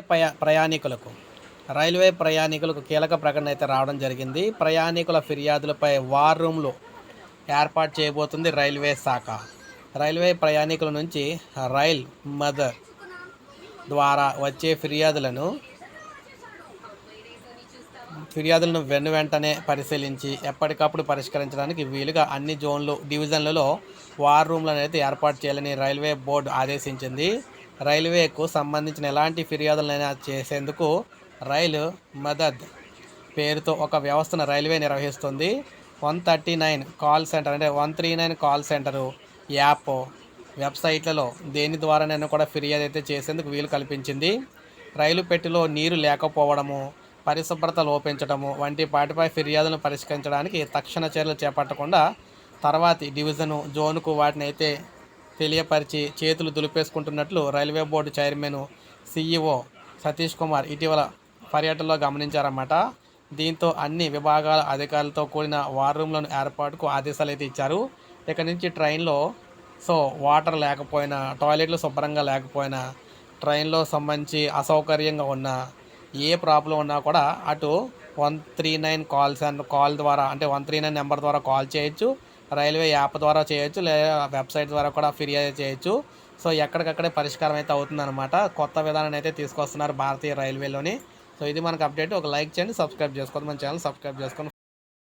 పయ- ప్రయాణికులకు. రైల్వే ప్రయాణికులకు కీలక ప్రకటన అయితే రావడం జరిగింది. ప్రయాణికుల ఫిర్యాదులపై వార్ రూమ్లు ఏర్పాటు చేయబోతుంది రైల్వే శాఖ. రైల్వే ప్రయాణికుల నుంచి రైల్ మదర్ ద్వారా వచ్చే ఫిర్యాదులను ఫిర్యాదులను వెను వెంటనే పరిశీలించి ఎప్పటికప్పుడు పరిష్కరించడానికి వీలుగా అన్ని జోన్లు డివిజన్లలో వార్ రూమ్లను అయితే ఏర్పాటు చేయాలని రైల్వే బోర్డు ఆదేశించింది. రైల్వేకు సంబంధించిన ఎలాంటి ఫిర్యాదులైనా చేసేందుకు రైలు మదద్ పేరుతో ఒక వ్యవస్థను రైల్వే నిర్వహిస్తుంది. One thirty nine call centre అంటే one three nine call centre app వెబ్సైట్లలో దేని ద్వారా నేను కూడా ఫిర్యాదు అయితే చేసేందుకు వీలు కల్పించింది. రైలు పెట్టెలో నీరు లేకపోవడము పరిశుభ్రత లోపించడము వంటి వాటిపై ఫిర్యాదులను పరిష్కరించడానికి తక్షణ చర్యలు చేపట్టకుండా తర్వాతి డివిజను జోన్కు వాటిని అయితే తెలియపరిచి చేతులు దులిపేసుకుంటున్నట్లు railway board chairman CEO Satish Kumar ఇటీవల పర్యటనలో గమనించారన్నమాట. దీంతో అన్ని విభాగాల అధికారులతో కూడిన వార్ రూమ్లను ఏర్పాటుకు ఆదేశాలు అయితే ఇచ్చారు. ఇక నుంచి ట్రైన్లో సో వాటర్ లేకపోయినా టాయిలెట్లు శుభ్రంగా లేకపోయినా ట్రైన్లో సంబంధించి అసౌకర్యంగా ఉన్న ఏ ప్రాబ్లం ఉన్నా కూడా అటు one three nine call centre call ద్వారా అంటే వన్ త్రీ నైన్ నెంబర్ ద్వారా కాల్ చేయొచ్చు. రైల్వే యాప్ ద్వారా చేయొచ్చు లేదా వెబ్సైట్ ద్వారా కూడా ఫిర్యాదు చేయొచ్చు. సో ఎక్కడికక్కడే పరిష్కారం అయితే అవుతుందన్నమాట. కొత్త విధానాన్ని అయితే తీసుకొస్తున్నారు భారతీయ రైల్వేలోని. సో ఇది మనకు అప్డేట్. ఒక లైక్ చేయండి సబ్స్క్రైబ్ చేసుకోండి. మన ఛానల్ సబ్స్క్రైబ్ చేసుకోండి